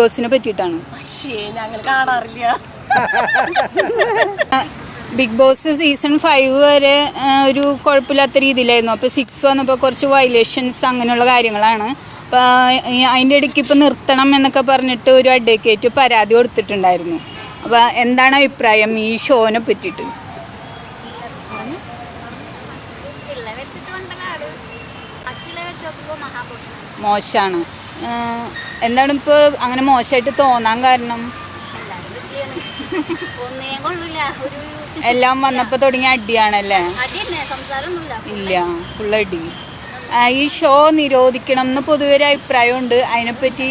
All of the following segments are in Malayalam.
ബോസിനെ പറ്റിയിട്ടാണ്. പക്ഷേ ഞങ്ങൾ കാണാറില്ല. ബിഗ് ബോസ് സീസൺ ഫൈവ് വരെ ഒരു കുഴപ്പമില്ലാത്ത രീതിയിലായിരുന്നു. അപ്പോൾ സിക്സ് വന്നപ്പോൾ കുറച്ച് വയലേഷൻസ് അങ്ങനെയുള്ള കാര്യങ്ങളാണ്. അപ്പോൾ അതിന്റെ ഇടയ്ക്ക് ഇപ്പോൾ നിർത്തണം എന്നൊക്കെ പറഞ്ഞിട്ട് ഒരു അഡ്വക്കേറ്റ് പരാതി കൊടുത്തിട്ടുണ്ടായിരുന്നു. അപ്പോൾ എന്താണ് അഭിപ്രായം ഈ ഷോനെ പറ്റിയിട്ട്? മോശമാണ് എന്താണ് ഇപ്പോൾ അങ്ങനെ മോശമായിട്ട് തോന്നാൻ കാരണം? എല്ലാം വന്നപ്പോൾ തുടങ്ങിയ അടിയാണല്ലേ? ഇല്ല ഫുൾ അടി. ഈ ഷോ നിരോധിക്കണം എന്ന് പൊതുവെ ഒരു അഭിപ്രായമുണ്ട്. അതിനെപ്പറ്റി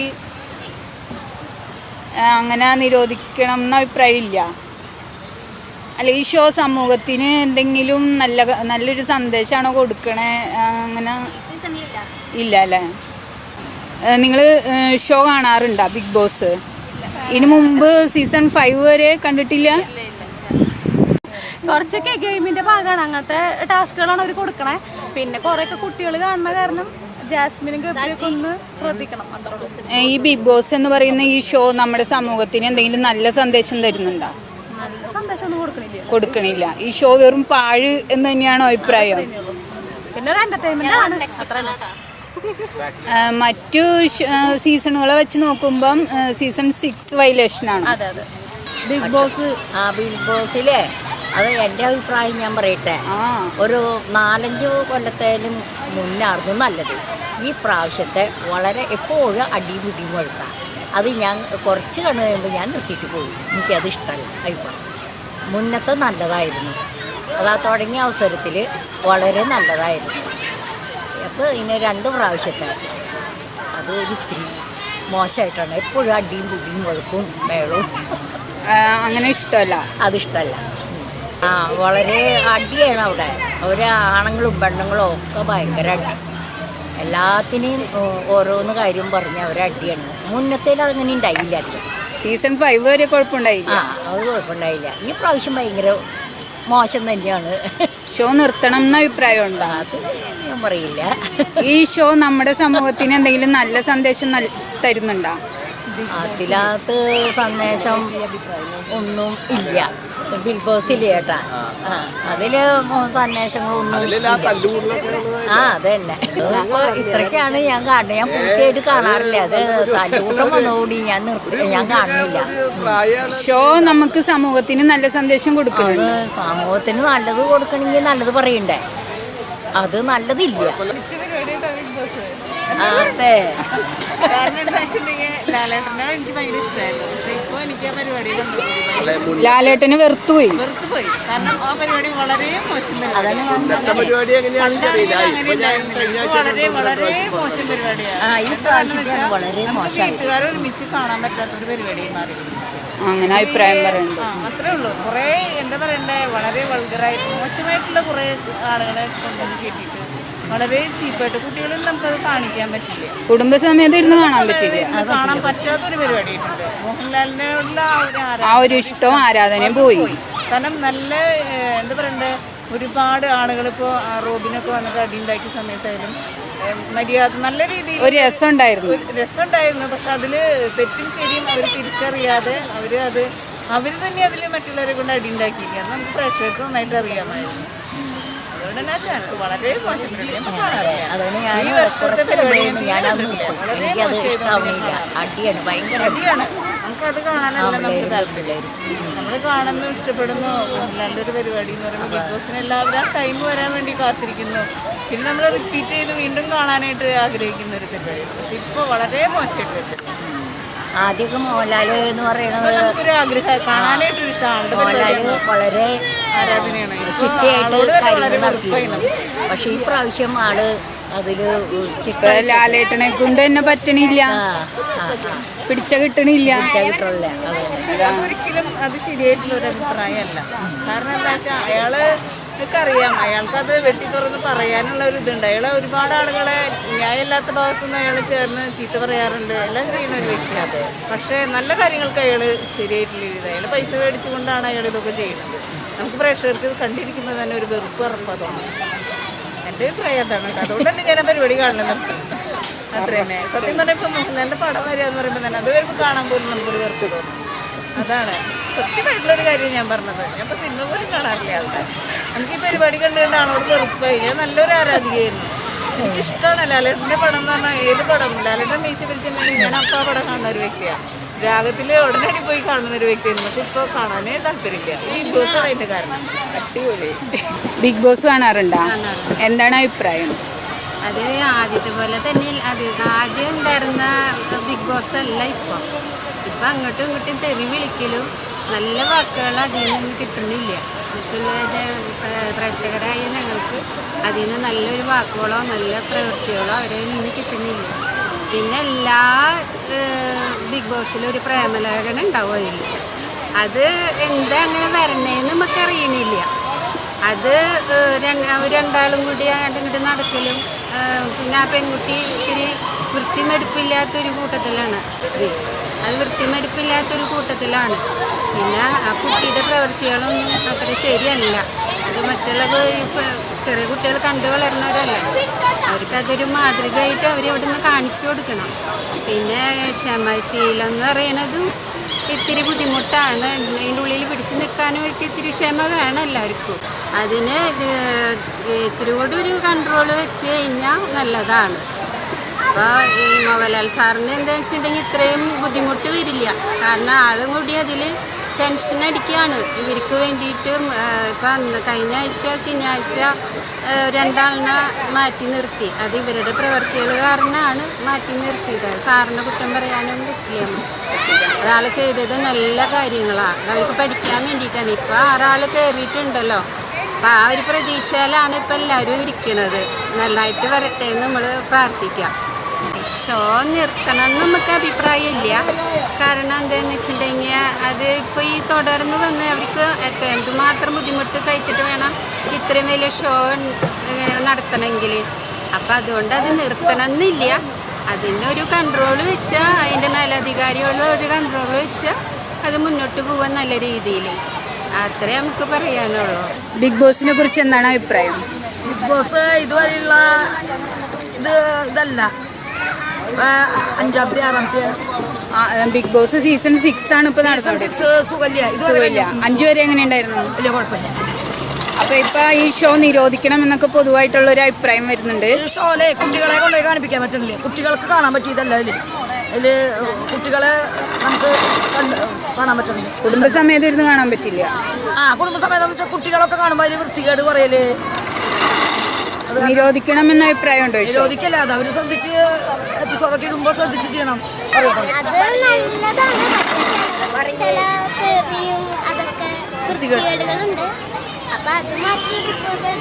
അങ്ങനെ നിരോധിക്കണം എന്ന അഭിപ്രായം ഇല്ല അല്ല ഈ ഷോ സമൂഹത്തിന് എന്തെങ്കിലും നല്ല നല്ലൊരു സന്ദേശമാണോ കൊടുക്കണേ? അങ്ങനെ ഇല്ല അല്ലേ? നിങ്ങൾ ഷോ കാണാറുണ്ടോ ബിഗ് ബോസ് ഇനി മുമ്പ് സീസൺ ഫൈവ് വരെ കണ്ടിട്ടില്ല? കുറച്ചൊക്കെ ഗെയിമിന്റെ ഭാഗമാണ്. അങ്ങനത്തെ ടാസ്കുകളാണ് അവർ കൊടുക്കണേ. പിന്നെ കുറേയൊക്കെ കുട്ടികൾ കാണുന്ന കാരണം ജാസ്മിനും ഗബ്രിയൊക്കെ ഒന്ന് ശ്രദ്ധിക്കണം. ഈ ബിഗ് ബോസ് എന്ന് പറയുന്ന ഈ ഷോ നമ്മുടെ സമൂഹത്തിന് എന്തെങ്കിലും നല്ല സന്ദേശം തരുന്നുണ്ടോ? നല്ല സന്ദേശമൊന്നും കൊടുക്കണില്ല. കൊടുക്കണില്ല. ഈ ഷോ വെറും പാഴ് എന്ന് തന്നെയാണോ അഭിപ്രായം? പിന്നെ ഒരു ആണ്. അത്ര മറ്റു സീസണുകളെ വെച്ച് നോക്കുമ്പം സീസൺ സിക്സ് വയലേഷനാണ്. അതെ അതെ. ബിഗ് ബോസ് ആ ബിഗ് ബോസിലെ അത് എന്റെ അഭിപ്രായം ഞാൻ പറയട്ടെ. ഒരു നാലഞ്ച് കൊല്ലത്തേലും മുന്നായിരുന്നു നല്ലത്. ഈ പ്രാവശ്യത്തെ വളരെ എപ്പോഴും അടിയും പിടിയും മുഴക്കാം അത് ഞാൻ കുറച്ച് കണ്ടു കഴിയുമ്പോൾ ഞാൻ നിർത്തിയിട്ട് പോയി. എനിക്കത് ഇഷ്ടമല്ല അഭിപ്രായം. മുന്നത്തെ നല്ലതായിരുന്നു. അതാ ആ തുടങ്ങിയ അവസരത്തിൽ വളരെ നല്ലതായിരുന്നു. അപ്പോൾ ഇങ്ങനെ രണ്ട് പ്രാവശ്യത്തെ അത് ഒരിത്തിരി മോശമായിട്ടാണ് എപ്പോഴും അടിയും പുടിയും വഴക്കും മേളവും അങ്ങനെ ഇഷ്ടമല്ല. അതിഷ്ടമല്ല ആ വളരെ അടിയാണ് അവിടെ. ഒരു ആണുങ്ങളും പെണ്ണുങ്ങളും ഒക്കെ ഭയങ്കര അടി. എല്ലാത്തിനെയും ഓരോന്ന് കാര്യം പറഞ്ഞ് അവർ അടിയാണ്. മുന്നത്തേൽ അതങ്ങനെ ഉണ്ടായില്ല അധികം. സീസൺ ഫൈവ് വരെ കുഴപ്പമുണ്ടായില്ല. ആ അത് കുഴപ്പമുണ്ടായില്ല. ഈ പ്രാവശ്യം ഭയങ്കര മോശം തന്നെയാണ്. ഷോ നിർത്തണം എന്ന അഭിപ്രായം ഉണ്ടോ? അത് ഞാൻ പറയില്ല. ഈ ഷോ നമ്മുടെ സമൂഹത്തിന് എന്തെങ്കിലും നല്ല സന്ദേശം നൽ- തരുന്നുണ്ടോ? അതിനകത്ത് സന്ദേശം ഒന്നും ഇല്ല. ബിഗ് ബോസിൽ ചേട്ടാ ആ. അതിൽ സന്ദേശങ്ങളൊന്നും ആ അതന്നെ. അപ്പൊ ഇത്രയ്ക്കാണ് ഞാൻ കാണുന്നത്. ഞാൻ പൂർത്തിയായിട്ട് കാണാറില്ല. അത് തല്ലുകൂട്ടം വന്നുകൂടി ഞാൻ നിർത്തി. ഞാൻ കാണുന്നില്ല. ഷോ നമുക്ക് സമൂഹത്തിന് നല്ല സന്ദേശം അത് സമൂഹത്തിന് നല്ലത് കൊടുക്കണമെങ്കിൽ നല്ലത് പറയണ്ടേ? അത് നല്ലതില്ല. അതെ. കാരണം എന്താ വെച്ചിട്ടുണ്ടെങ്കിൽ ലാലേട്ടനെ എനിക്ക് ഭയങ്കര ഇഷ്ടമായിരുന്നു പക്ഷെ ഇപ്പൊ എനിക്ക് ആ പരിപാടി കണ്ടു ലാലേട്ടന് വെറുത്തുപോയി. വെറുത്ത് പോയി കാരണം ആ പരിപാടി വളരെ മോശം പരിപാടി അങ്ങനെ ഉണ്ടായിരുന്നില്ല ഇപ്പൊ വളരെ വളരെ മോശം പരിപാടിയാണ്. ആ ഈ പ്രാവശ്യത്തെ വളരെ നമുക്ക് മോശമായി വീട്ടുകാരെ ഒരുമിച്ച് കാണാൻ പറ്റാത്തൊരു പരിപാടിയായി മാറി. അങ്ങനെ അഭിപ്രായം പറയുന്നുണ്ട് ആ അത്രേ ഉള്ളൂ. കുറേ എന്താ പറയണ്ടേ? വളരെ വൾഗറായിട്ട് മോശമായിട്ടുള്ള കുറേ ആളുകളെ കൊണ്ടുവന്ന് കയറ്റിയിട്ട് വളരെ ചീപ്പായിട്ട് കുട്ടികളിൽ നമുക്കത് കാണിക്കാൻ പറ്റില്ല. കുടുംബസമേതം ഇരുന്ന് കാണാൻ പറ്റില്ല. കാണാൻ പറ്റാത്തൊരു പരിപാടിയായിട്ടുണ്ട്. മോഹൻലാലിനോടുള്ള ആ ഒരു ആ ഒരു ഇഷ്ടവും ആരാധനയും പോയി. കാരണം നല്ല എന്താ പറയണ്ടേ ഒരുപാട് ആളുകൾ ഇപ്പോ റോബിനൊക്കെ വന്നിട്ട് അടിയുണ്ടാക്കിയ സമയത്തായാലും മര്യാദ നല്ല രീതിയിൽ ഒരു രസം ഉണ്ടായിരുന്നു. ഒരു രസമുണ്ടായിരുന്നു പക്ഷെ അതിൽ തെറ്റും ശരിയും അവർ തിരിച്ചറിയാതെ അവർ അത് അവർ തന്നെ അതിൽ മറ്റുള്ളവരെ കൊണ്ട് അടിയുണ്ടാക്കിയില്ല. നമുക്ക് പ്രേക്ഷകർക്ക് നന്നായിട്ട് അറിയാമായിരുന്നു. അതുകൊണ്ട് വളരെ ഞാൻ അതുകൊണ്ട് ഞാൻ കുറച്ച് കഴിയുമ്പോൾ അത് നിർത്തും വളരെ എനിക്കത് മോശമായതുകൊണ്ട് ഇഷ്ടാവുന്നില്ല. അടിയാണ് ഭയങ്കര അടിയാണ്. നമുക്കത് കാണാനല്ല നമുക്ക് താല്പര്യം. നമ്മൾ കാണുന്നു ഇഷ്ടപ്പെടുന്നു. നല്ലൊരു പരിപാടി എന്ന് പറയുമ്പോൾ ബിഗ് ബോസിന് എല്ലാവരും ആ ടൈം വരാൻ വേണ്ടി കാത്തിരിക്കുന്നു. പിന്നെ നമ്മൾ റിപ്പീറ്റ് ചെയ്ത് വീണ്ടും കാണാനായിട്ട് ആഗ്രഹിക്കുന്ന ഒരു പരിപാടി. പക്ഷെ ഇപ്പോൾ വളരെ മോശമായിട്ട് വരുന്നത് ആദ്യമൊക്കെ മോഹൻലാൽ എന്ന് പറയുന്നത് മോഹൻലാൽ മോഹൻലാൽ വളരെ ചിട്ടയായിട്ട് കാര്യങ്ങൾ നടത്തിയിരുന്നു. പക്ഷെ ഈ പ്രാവശ്യം ആൾ അതിൽ ചിട്ട ലാലേട്ടനെ കൊണ്ട് തന്നെ പറ്റണില്ല. പിടിച്ച കിട്ടണില്ല. ഒരിക്കലും അത്. ശരിയായിട്ടുള്ള ഒരു അഭിപ്രായമല്ല. കാരണം എന്താ വെച്ചാൽ അയാൾ അറിയാം അയാൾക്കത് വെട്ടി തുറന്ന് പറയാനുള്ള ഒരു ഇതുണ്ട്. അയാൾ ഒരുപാട് ആളുകളെ ന്യായമില്ലാത്ത ഭാഗത്തുനിന്ന് അയാൾ ചേർന്ന് ചീത്ത പറയാറുണ്ട്. എല്ലാം ചെയ്യുന്ന ഒരു വ്യക്തിയാണ് പക്ഷേ നല്ല കാര്യങ്ങൾക്ക് അയാൾ ശരിയായിട്ടുള്ള ഇത് അയാൾ പൈസ മേടിച്ചുകൊണ്ടാണ് അയാൾ ഇതൊക്കെ ചെയ്യുന്നത്. നമുക്ക് പ്രേക്ഷകർക്ക് കണ്ടിരിക്കുമ്പോൾ തന്നെ ഒരു വെറുപ്പ് തോന്നുന്നത് എന്റെ അഭിപ്രായം അതാണ് അതുകൊണ്ട് തന്നെ ഞാൻ പരിപാടി കാണുന്നത്. അത്ര തന്നെ. സത്യം പറഞ്ഞപ്പോൾ നമുക്ക് നല്ല പടം വരിക എന്ന് പറയുമ്പോൾ തന്നെ അത് കാണാൻ പോലും നമുക്കൊരു വെറുപ്പ് തോന്നും. അതാണ്. സത്യമായിട്ടുള്ളൊരു കാര്യം ഞാൻ പറഞ്ഞത്. ഞാൻ ഇപ്പൊ സിനിമ പോലും കാണാറില്ല ആൾക്കാർ എനിക്ക് ഈ പരിപാടി കണ്ടു കണ്ട് ആളോട് വെറുപ്പായി ഞാൻ നല്ലൊരു ആരാധികയായിരുന്നു. എനിക്കിഷ്ടമാണ് ലാലേട്ടന്റെ പടം എന്ന് പറഞ്ഞാൽ ഏത് പടം? ലാലേട്ടൻ മീശ പിരിച്ചിട്ടുണ്ടെങ്കിൽ ഞാൻ അപ്പം ആ പടം കാണുന്ന ഒരു വ്യക്തിയാണ്. രാഗത്തിൽ ഉടനടി പോയി കാണുന്ന ഒരു വ്യക്തിയാണ് പക്ഷെ ഇപ്പോൾ കാണാനേ താല്പര്യമില്ല. ഈ ബോസ് അതിന്റെ കാരണം. അടിപൊളി. ബിഗ് ബോസ് കാണാറുണ്ടോ? എന്താണ് അഭിപ്രായം? അത് ആദ്യത്തെ പോലെ തന്നെ അത് ആദ്യം ഉണ്ടായിരുന്ന ബിഗ് ബോസ് അല്ല ഇപ്പോൾ ഇപ്പം അങ്ങോട്ടും ഇങ്ങോട്ടും തെറി വിളിക്കലും നല്ല വാക്കുകൾ അതിൽ നിന്ന് കിട്ടുന്നില്ല. മറ്റുള്ള പ്രേക്ഷകരായ ഞങ്ങൾക്ക് അതിൽ നിന്ന് നല്ലൊരു വാക്കുകളോ നല്ല പ്രവൃത്തികളോ അവരെ നിന്ന് കിട്ടുന്നില്ല. പിന്നെ എല്ലാ ബിഗ് ബോസിലും ഒരു പ്രേമലേഖനം ഉണ്ടാവും അത് എന്താ അങ്ങനെ വരണേന്ന് നമുക്ക് അറിയണില്ല. അത് രണ്ടാളും കൂടി അങ്ങോട്ടും ഇങ്ങോട്ട് നടക്കലും പിന്നെ ആ പെൺകുട്ടി ഇത്തിരി വൃത്തിമെടുപ്പില്ലാത്തൊരു കൂട്ടത്തിലാണ് ശ്രീ. അത് വൃത്തിമെടുപ്പില്ലാത്തൊരു കൂട്ടത്തിലാണ്. പിന്നെ ആ കുട്ടിയുടെ പ്രവൃത്തികളൊന്നും അത്ര ശരിയല്ല. അത് മറ്റുള്ള ചെറിയ കുട്ടികൾ കണ്ടു വളരുന്നവരല്ലേ അവർക്കതൊരു മാതൃകയായിട്ട് അവരിവിടുന്ന് കാണിച്ചു കൊടുക്കണം. പിന്നെ ക്ഷമശീലം എന്ന് പറയണതും ഇത്തിരി ബുദ്ധിമുട്ടാണ്. അതിന്റെ ഉള്ളിൽ പിടിച്ചു നിൽക്കാനായിട്ട് ഇത്തിരി ക്ഷമ വേണം എല്ലാവർക്കും. അതിന് ഇത്തിരി കൂടെ ഒരു കൺട്രോൾ വെച്ച് കഴിഞ്ഞാൽ നല്ലതാണ്. അപ്പോൾ ഈ മോഹൻലാൽ സാറിന് എന്താ വെച്ചിട്ടുണ്ടെങ്കിൽ ഇത്രയും ബുദ്ധിമുട്ട് വരില്ല. കാരണം ആളും കൂടി അതിൽ ടെൻഷൻ അടിക്കുകയാണ്. ഇവർക്ക് വേണ്ടിയിട്ടും ഇപ്പം അന്ന് കഴിഞ്ഞ ആഴ്ച ശനിയാഴ്ച രണ്ടാളിനെ മാറ്റി നിർത്തി. അത് ഇവരുടെ പ്രവർത്തികൾ കാരണമാണ് മാറ്റി നിർത്തിയത്. സാറിനെ കുറ്റം പറയാനൊന്നും പറ്റില്ല. ഒരാൾ ചെയ്തത് നല്ല കാര്യങ്ങളാണ് അവർക്ക് പഠിക്കാൻ വേണ്ടിയിട്ടാണ്. ഇപ്പോൾ ആറാൾ കയറിയിട്ടുണ്ടല്ലോ അപ്പം ആ ഒരു പ്രതീക്ഷയിലാണ് ഇപ്പം എല്ലാവരും ഇരിക്കുന്നത് നന്നായിട്ട് വരട്ടെ എന്ന് നമ്മൾ പ്രാർത്ഥിക്കാം. ഷോ നിർത്തണം എന്ന് നമുക്ക് അഭിപ്രായമില്ല. കാരണം എന്താണെന്ന് വെച്ചിട്ടുണ്ടെങ്കിൽ അത് ഇപ്പോൾ ഈ തുടർന്ന് വന്ന് അവർക്ക് എത്ര എന്തുമാത്രം ബുദ്ധിമുട്ട് സഹിച്ചിട്ട് വേണം ഇത്രയും വലിയ ഷോ നടത്തണമെങ്കിൽ. അപ്പം അതുകൊണ്ട് അത് നിർത്തണം എന്നില്ല അതിനൊരു കൺട്രോൾ വെച്ചാൽ അതിന്റെ മേലധികാരികളുടെ ഒരു കൺട്രോൾ വെച്ചാൽ അത് മുന്നോട്ട് പോകാൻ നല്ല രീതിയിൽ. അത്രേ നമുക്ക് പറയാനുള്ളൂ. ബിഗ് ബോസിനെ കുറിച്ച് എന്താണ് അഭിപ്രായം? ബിഗ് ബോസ് ഇതുവരെയുള്ള ഇത് ഇതല്ല. അഞ്ചാമത്തെ ആറാമത്തെ. ബിഗ് ബോസ് സീസൺ സിക്സ് ആണ് ഇപ്പൊ നടന്നുകൊണ്ടിരിക്കുന്നത് സുഖമില്ല അഞ്ചു വരെ എങ്ങനെ ഉണ്ടായിരുന്നു? ഇല്ല കുഴപ്പമില്ല. അപ്പൊ ഇപ്പൊ ഈ ഷോ നിരോധിക്കണം എന്നൊക്കെ പൊതുവായിട്ടുള്ള ഒരു അഭിപ്രായം വരുന്നുണ്ട്. ഷോയിലെ കുട്ടികളെ കൊണ്ടുപോയി കാണിപ്പിക്കാൻ പറ്റുന്നില്ല? കുട്ടികൾക്ക് കാണാൻ പറ്റിയതല്ല അതിൽ. അതിൽ കുട്ടികളെ നമുക്ക് കാണാൻ പറ്റുന്നില്ല? കുടുംബസമേതം ഇരുന്ന് കാണാൻ പറ്റില്ല. ആ കുടുംബസമേതം വെച്ചാൽ കുട്ടികളൊക്കെ കാണുമ്പോൾ അതിൽ വൃത്തികേട് പറയൽ നിരോധിക്കണം എന്ന അഭിപ്രായം ഉണ്ടോ ഈ ഷോ നിരോധിക്കല്ല അത് അവർ ശ്രദ്ധിച്ച് എപ്പിസോഡൊക്കെ ഇടുമ്പോൾ ശ്രദ്ധിച്ച് ചെയ്യണം. അത് നല്ലതാണ്. പക്ഷെ ചില തെറിയും അതൊക്കെ വൃത്തികേടുകളുണ്ട് അപ്പൊ അത് മാറ്റി ബിഗ് ബോസ്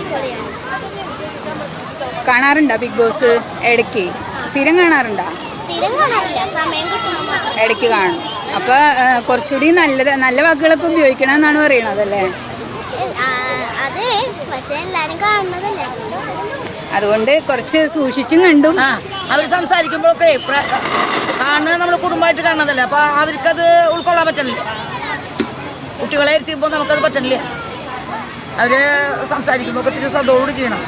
കാണാറുണ്ടോ ബിഗ് ബോസ് ഇടയ്ക്ക്? സ്ഥിരം കാണാറുണ്ടോ? സ്ഥിരം കാണാറില്ല. സമയം കിട്ടുമ്പോൾ ഇടയ്ക്ക് കാണും. അപ്പൊ കുറച്ചുകൂടി നല്ല നല്ല വാക്കുകളൊക്കെ ഉപയോഗിക്കണം എന്നാണ് പറയണത് അല്ലേ അതെ പക്ഷെ എല്ലാരും കാണുന്നതല്ലേ? അതുകൊണ്ട് കുറച്ച് സൂക്ഷിച്ചും കണ്ടും. അവർ അവർ സംസാരിക്കുമ്പോഴൊക്കെ കാണുന്നത് നമ്മൾ കുടുംബമായിട്ട് കാണുന്നതല്ലേ? അപ്പൊ അവർക്കത് ഉൾക്കൊള്ളാൻ പറ്റണില്ല. കുട്ടികളെ ഇരുത്തിയപ്പോൾ നമുക്കത് പറ്റണില്ല. അവർ സംസാരിക്കുമ്പോൾ ഒത്തിരി ശ്രദ്ധയോട് ചെയ്യണം.